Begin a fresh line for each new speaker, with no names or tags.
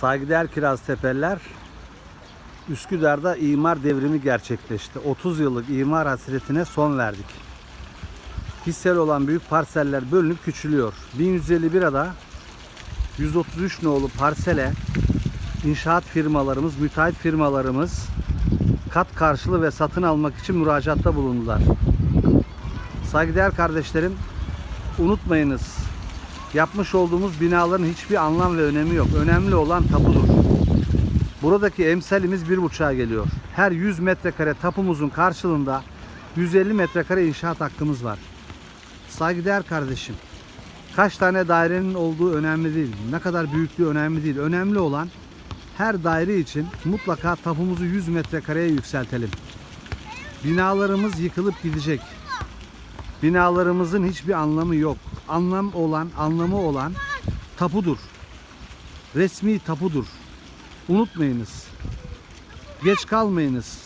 Saygıdeğer Kiraztepeller Üsküdar'da imar devrimi gerçekleşti. 30 yıllık imar hasretine son verdik. Hissel olan büyük parseller bölünüp küçülüyor. 1151 ada 133 nolu parsele inşaat firmalarımız, müteahhit firmalarımız kat karşılığı ve satın almak için müracaatta bulundular. Saygıdeğer kardeşlerim unutmayınız yapmış olduğumuz binaların hiçbir anlam ve önemi yok. Önemli olan tapudur. Buradaki emsalimiz bir buçuğa geliyor. Her 100 metrekare tapumuzun karşılığında 150 metrekare inşaat hakkımız var. Saygıdeğer kardeşim, kaç tane dairenin olduğu önemli değil. Ne kadar büyüklüğü önemli değil. Önemli olan her daire için mutlaka tapumuzu 100 metrekareye yükseltelim. Binalarımız yıkılıp gidecek. Binalarımızın hiçbir anlamı yok. Anlam olan, anlamı olan tapudur. Resmi tapudur. Unutmayınız. Geç kalmayınız.